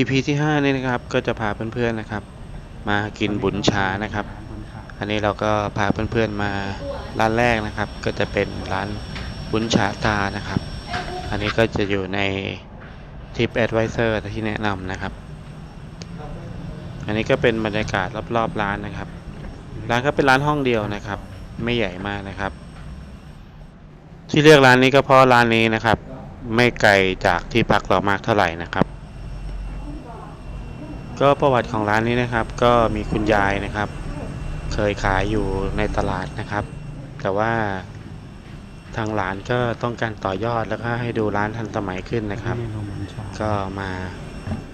EP ที่5นี่นะครับก็จะพาเพื่อนๆนะครับ มากินบุญชานะครับ อันนี้เราก็พาเพื่อนๆมาร้านแรกนะครับ ก็จะเป็นร้านบุญชาตานะครับ อันนี้ก็จะอยู่ในทิปแอดไวเซอร์ที่แนะนำนะครับ อันนี้ก็เป็นบรรยากาศรอบๆร้านนะครับ ร้านก็เป็นร้านห้องเดียวนะครับ ไม่ใหญ่มากนะครับ ที่เลือกร้านนี้ก็เพราะร้านนี้นะครับ ไม่ไกลจากที่พักเรามากเท่าไหร่นะครับ ก็ประวัติของร้านนี้นะครับ ก็มีคุณยายนะครับ เคยขายอยู่ในตลาดนะครับ แต่ว่าทางร้านก็ต้องการต่อยอดแล้วก็ให้ดูร้านทันสมัยขึ้นนะครับ ก็มา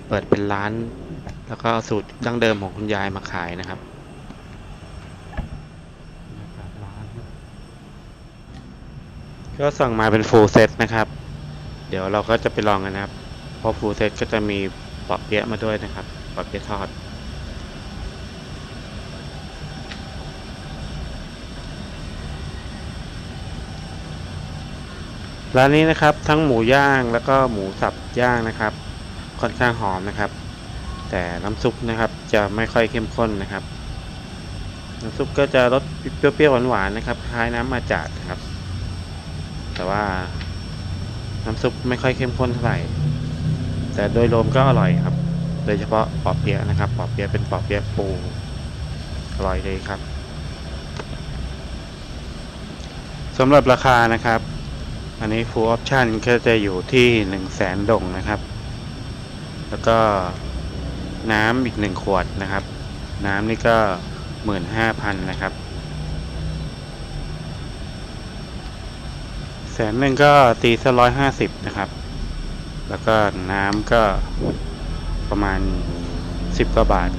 เปิดเป็นร้าน แล้วก็เอาสูตรดั้งเดิมของคุณยายมาขายนะครับก็สั่งมาเป็นฟูลเซตนะครับ เดี๋ยวเราก็จะไปลองกันนะครับเพราะฟูลเซตก็จะมีปอบเปี๊ยะมาด้วยนะครับ ปอบเปี๊ยะทอด ร้านนี้นะครับทั้งหมูย่างแล้วก็หมูสับย่างนะครับ ค่อนข้างหอมนะครับ แต่น้ำซุปนะครับจะไม่ค่อยเข้มข้นนะครับ น้ำซุปก็จะรสเปรี้ยวๆหวานๆนะครับ คล้ายน้ำมาจาดนะครับ แต่ว่าน้ำซุปไม่ค่อยเข้มข้นเท่าไหร่ แต่โดยรวมก็อร่อยครับ โดยเฉพาะปอบเปียะนะครับปอบเปียะเป็นปอบเปียะปูอร่อยเลยครับสำหรับราคานะครับ อันนี้ full option ก็จะอยู่ที่ 1 0 0 0 0แสนดงนะครับ แล้วก็น้ำอีกหนึ่งขวดนะครับ น้ำนี่ก็ 15,000นะครับแสนหนึ่งก็ตีซะร้อยห้าสิบนะครับ แล้วก็น้ำก็ ประมาณสิบกว่าบาท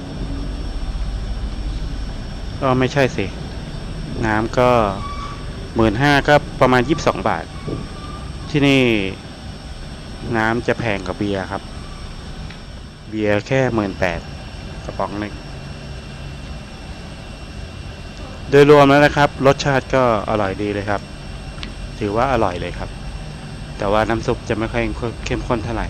ก็ไม่ใช่สิ น้ำก็หมื่นห้าก็ประมาณยี่สิบสองบาท ที่นี่น้ำจะแพงกว่าเบียร์ครับ เบียร์แค่หมื่นแปดกระป๋องหนึ่งโดยรวมแล้วนะครับ รสชาติก็อร่อยดีเลยครับ ถือว่าอร่อยเลยครับ แต่ว่าน้ำซุปจะไม่ค่อยเข้มข้นเท่าไหร่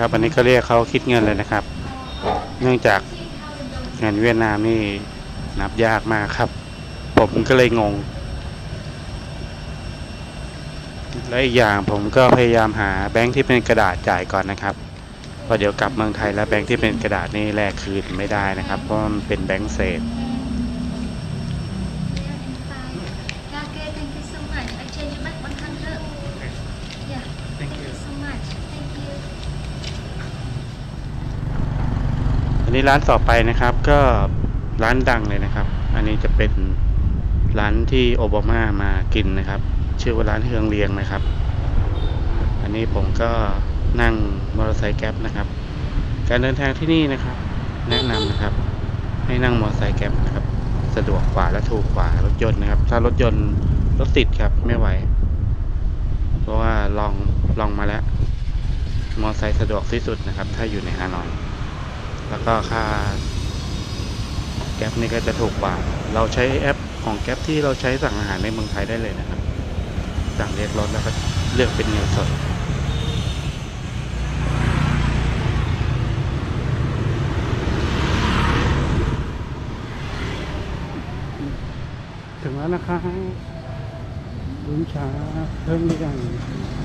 ครับอันนี้ก็เรียกเขาคิดเงินเลยนะครับ เนื่องจากเงินเวียดนามนี่นับยากมากครับ ผมก็เลยงง และอีกอย่างผมก็พยายามหาแบงค์ที่เป็นกระดาษจ่ายก่อนนะครับเพราะเดี๋ยวกลับเมืองไทยแล้วแบงค์ที่เป็นกระดาษนี่แลกคืนไม่ได้นะครับเพราะมันเป็นแบงค์เศษ อันนี้ร้านต่อไปนะครับ ก็ร้านดังเลยนะครับ อันนี้จะเป็นร้านที่โอบามามากินนะครับ ชื่อว่าร้านเฮืองเลียงนะครับ อันนี้ผมก็นั่งมอเตอร์ไซค์แก๊ปนะครับ การเดินทางที่นี่นะครับ แนะนำนะครับ ให้นั่งมอเตอร์ไซค์แก๊ปนะครับ สะดวกกว่าและถูกกว่ารถยนต์นะครับ ถ้ารถยนต์รถติดครับไม่ไหว เพราะว่าลองลองมาแล้ว มอเตอร์ไซค์สะดวกที่สุดนะครับ ถ้าอยู่ในฮานอย แล้วก็ค่าแก๊ปนี่ก็จะถูกกว่า เราใช้แอปของแก๊ปที่เราใช้สั่งอาหารในเมืองไทยได้เลยนะครับ สั่งเรียกรถแล้วก็เลือกเป็นเงินสดถึงแล้วนะคะลุงช้าเพิ่มหรือยังเ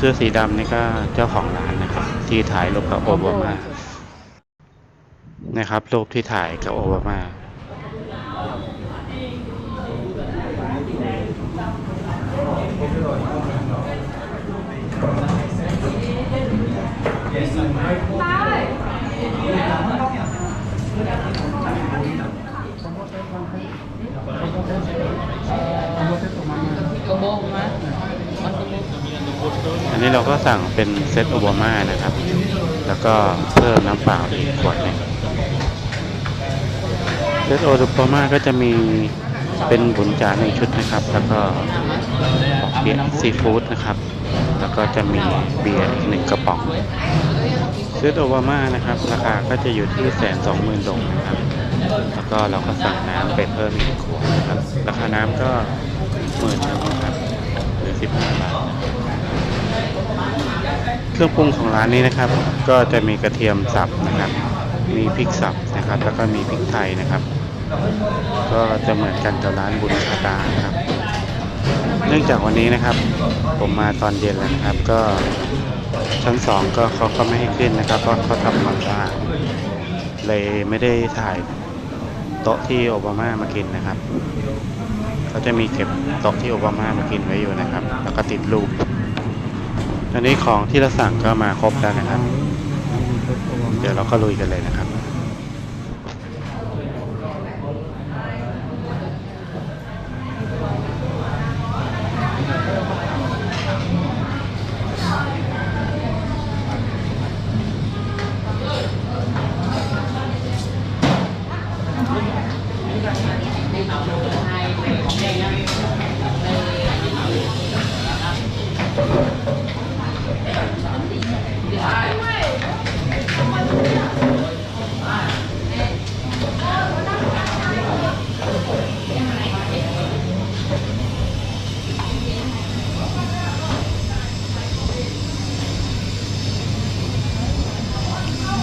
สื้อสีดำนี่ก็เจ้าของร้านนะครับ ที่ถ่ายรูปกับโอบามานะครับรูปที่ถ่ายกับโอบามาไป อันนี้เราก็สั่งเป็นเซตโอบามานะครับ แล้วก็เพิ่มน้ำเปล่าอีกขวดหนึ่งเซตโอบามาก็จะมีเป็นบุญจานหนึ่งชุดนะครับ แล้วก็ปอกเปี๊ยะซีฟู้ดนะครับ แล้วก็จะมีเบียร์อีกหนึ่งกระป๋องเซตโอบามานะครับ ราคาก็จะอยู่ที่แสนสองหมื่นดงนะครับ แล้วก็เราก็สั่งน้ำไปเพิ่มอีกขวดนะครับ ราคาน้ำก็หมื่นนึงนะครับหรือสิบห้าบาทเค รื่องปรุงของร้านนี้นะครับ ก็จะมีกระเทียมสับนะครับ มีพริกสับนะครับ แล้วก็มีพริกไทยนะครับ ก็จะเหมือนกันกับร้านบุญชาตานะครับ เนื่องจากวันนี้นะครับ ผมมาตอนเย็นแล้วนะครับ ก็ชั้นสองก็เขาก็ไม่ให้ขึ้นนะครับเพราะเขาทำความสะอาดเลยไม่ได้ถ่ายโต๊ะที่โอบามามากินนะครับเขาจะมีเก็บโต๊ะที่โอบามามากินไว้อยู่นะครับ แล้วก็ติดรูป ตอนนี้ของที่เราสั่งก็มาครบแล้วนะครับ เดี๋ยวเราก็ลุยกันเลยนะครับ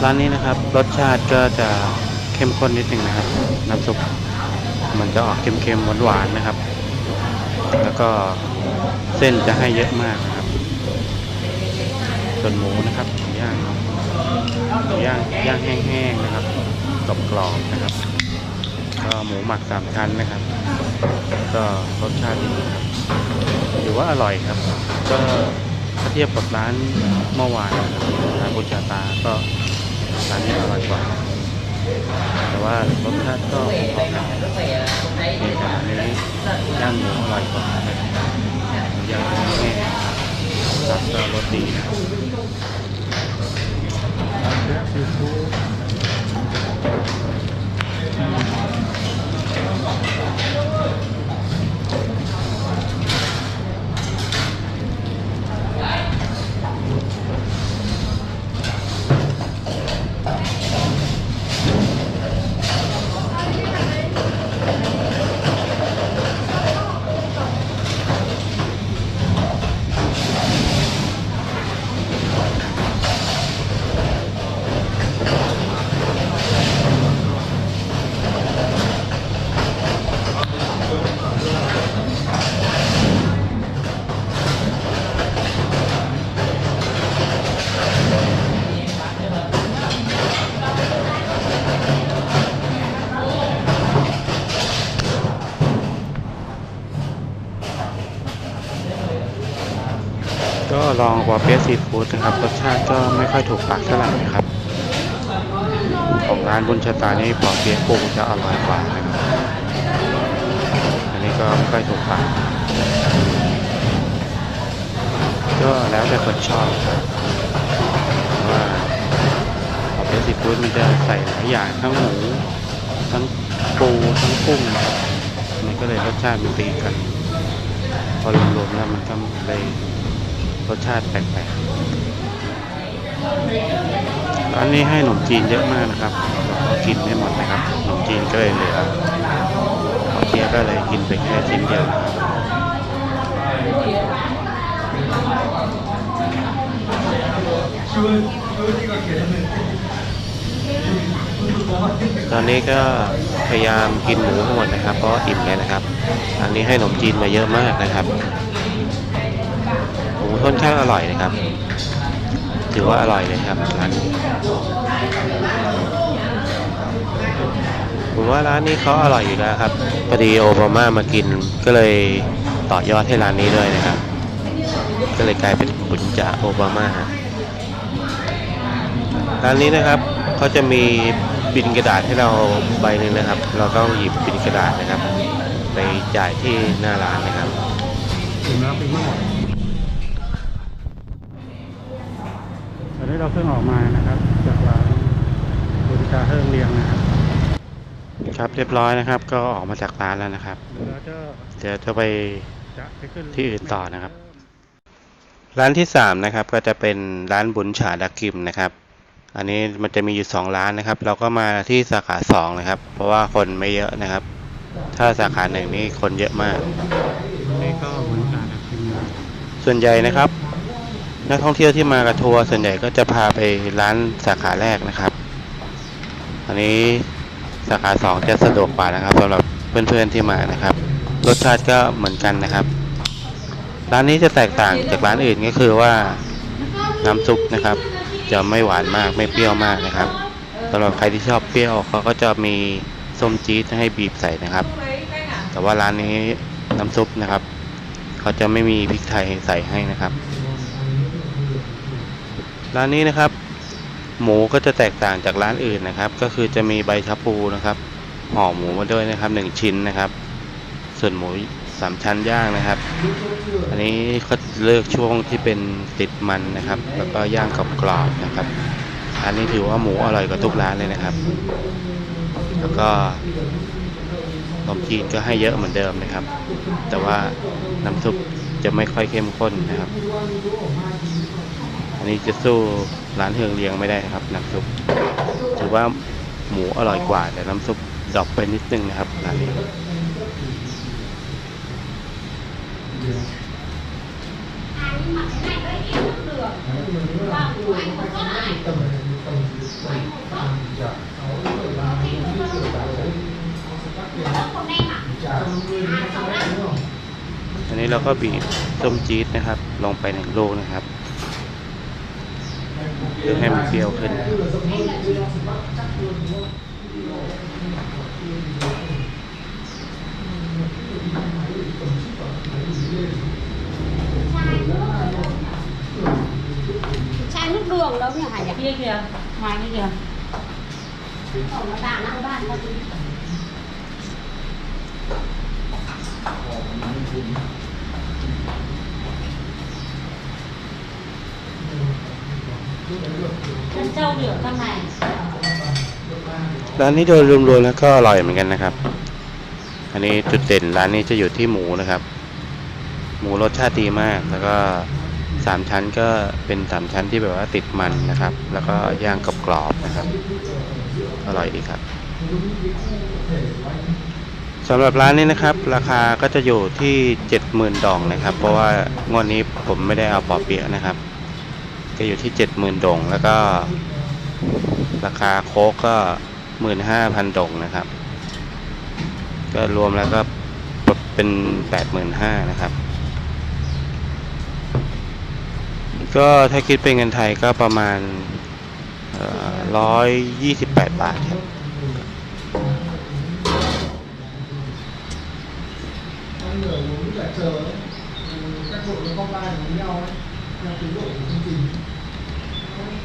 ร้านนี้นะครับ รสชาติก็จะเข้มข้นนิดนึงนะครับ น้ำซุปมันจะออกเค็มๆหวานๆนะครับ แล้วก็เส้นจะให้เยอะมากนะครับ ส่วนหมูนะครับย่างย่างย่างแห้งๆนะครับกรอบๆนะครับ ก็หมูหมักสามชั้นนะครับ ก็รสชาติดีครับถือว่าอร่อยครับ ก็ถ้าเทียบกับร้านเมื่อวานนะครับร้านบุญชาตาก็ ร้านนี้อร่อยกว่า แต่ว่ารสชาติก็พอๆกันนะครับนี่แต่อันนี้ย่างหมูอร่อยกว่าย่างแห้งๆครับก็รสดีนะ ลองวอเปียซีฟู้ดนะครับรสชาติก็ไม่ค่อยถูกปากเท่าไหร่นะครับของร้านบุญชะตานี่ปอเปียปูจะอร่อยกว่านะครับอันนี้ก็ไม่ค่อยถูกปากก็แล้วแต่คนชอบครับว่าปอเปียซีฟู้ดมันจะใส่หลายอย่างทั้งหมูทั้งปูทั้งกุ้งนะครับมันก็เลยรสชาติมันตีกันพอรวมๆแล้วมันก็เลย รสชาติแปลกๆร้านนี้ให้ขนมจีนเยอะมากนะครับเรากินไม่หมดนะครับขนมจีนก็เลยเหลือขอเทียก็เลยกินไปแค่ชิ้นเดียวรับตอนนี้ก็พยายามกินหมูให้หมดนะครับ เพราะอิ่มแล้วนะครับ อันนี้ให้ขนมจีนมาเยอะมากนะครับ ค่อนข้างอร่อยนะครับ ถือว่าอร่อยเลยครับร้านนี้ผมว่าร้านนี้เขาอร่อยอยู่แล้วครับพอดีโอบามามากินก็เลยต่อยอดให้ร้านนี้ด้วยนะครับ ก็เลยกลายเป็นขุนจ่าโอบามาร้านนี้นะครับเขาจะมีบินกระดาษให้เราใบหนึ่งนะครับ เราต้องหยิบบินกระดาษนะครับ ไปจ่ายที่หน้าร้านนะครับถึงน้ำไปไม่หม นี้เราเพิ่งออกมานะครับจากร้านบุญจาเฮิงเรียงนะครับครับเรียบร้อยนะครับ ก็ออกมาจากร้านแล้วนะครับเดี๋ยวจะไปที่อื่นต่อนะครับ ร้านที่สามนะครับ ก็จะเป็นร้านบุญฉาดักกิมนะครับ อันนี้มันจะมีอยู่สองร้านนะครับ เราก็มาที่สาขาสองนะครับ เพราะว่าคนไม่เยอะนะครับ ถ้าสาขาหนึ่งนี่คนเยอะมากนี่ก็บุญฉาดักกิมส่วนใหญ่นะครับ นักท่องเที่ยวที่มากับทัวร์ส่วนใหญ่ก็จะพาไปร้านสาขาแรกนะครับ อันนี้สาขาสองจะสะดวกกว่านะครับสำหรับเพื่อนๆที่มานะครับ รสชาติก็เหมือนกันนะครับ ร้านนี้จะแตกต่างจากร้านอื่นก็คือว่าน้ำซุปนะครับ จะไม่หวานมากไม่เปรี้ยวมากนะครับสำหรับใครที่ชอบเปรี้ยวเขาก็จะมีส้มจี๊ดให้บีบใส่นะครับ แต่ว่าร้านนี้น้ำซุปนะครับ เขาจะไม่มีพริกไทยใส่ให้นะครับ ร้านนี้นะครับ หมูก็จะแตกต่างจากร้านอื่นนะครับ ก็คือจะมีใบชะพูนะครับห่อหมูมาด้วยนะครับหนึ่งชิ้นนะครับ ส่วนหมูสามชั้นย่างนะครับ อันนี้เขาเลือกช่วงที่เป็นติดมันนะครับ แล้วก็ย่างกรอบๆนะครับอันนี้ถือว่าหมูอร่อยกว่าทุกร้านเลยนะครับ แล้วก็ขนมจีนก็ให้เยอะเหมือนเดิมนะครับ แต่ว่าน้ำซุปจะไม่ค่อยเข้มข้นนะครับ นนี้จะสู้ร้านเฮืองเลียงไม่ได้นะครับน้ำซุปถือว่าหมูอร่อยกว่า แต่น้ำซุปดรอปไปนิดนึงนะครับร้านนี้อันนี้เราก็บีบส้มจี๊ดนะครับ ลงไปหนึ่งลูกนะครับ เพื่อให้มันเปรี้ยวขึ้นนะครับ chai nước đường đâu nhỉ Hải nhỉ? kia kìa ngoài kia kìa Ở nó đàn nó ban nó đi. ร้านนี้โดยรวมๆแล้วก็อร่อยเหมือนกันนะครับ อันนี้จุดเด่นร้านนี้จะอยู่ที่หมูนะครับ หมูรสชาติดีมาก แล้วก็สามชั้นก็เป็นสามชั้นที่แบบว่าติดมันนะครับ แล้วก็ย่างกรอบๆนะครับ อร่อยดีครับสำหรับร้านนี้นะครับ ราคาก็จะอยู่ที่เจ็ดหมื่นดองนะครับ เพราะว่างวดนี้ผมไม่ได้เอาปอเปียะนะครับ ก็อยู่ที่เจ็ดหมื่นดง แล้วก็ ราคาโค้กก็หมื่นห้าพันดงนะครับ ก็รวมแล้วก็เป็นแปดหมื่นห้านะครับ ก็ถ้าคิดเป็นเงินไทยก็ประมาณร้อยยี่สิบแปดบาทครับ Con người muốn giải chờ ấy, ừ, các đội nó combine với nhau ấy, theo tiến độ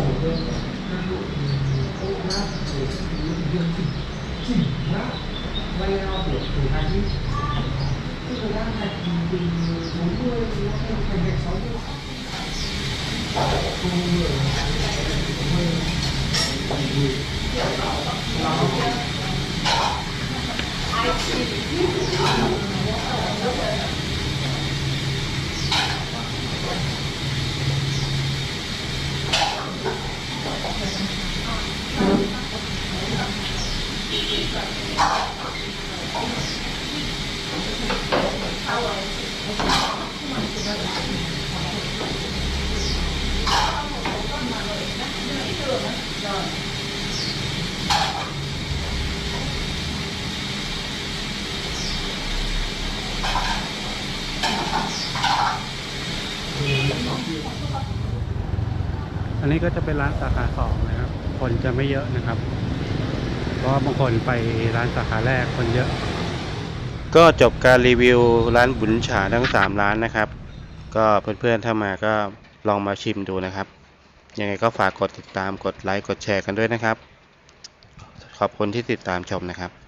cổ lên các đội ô hát rồi việc chỉnh chỉnh hát bay ao của từ hai mươi cái thời gian này thì bốn mươi thành thành sáu mươi cùng người สาขาสองนะครับ คนจะไม่เยอะนะครับ เพราะบางคนไปร้านสาขาแรกคนเยอะ ก็จบการรีวิวร้านบุญฉาทั้ง 3 ร้านนะครับ ก็เพื่อนๆถ้ามาก็ลองมาชิมดูนะครับ ยังไงก็ฝากกดติดตามกดไลค์กดแชร์กันด้วยนะครับ ขอบคุณที่ติดตามชมนะครับ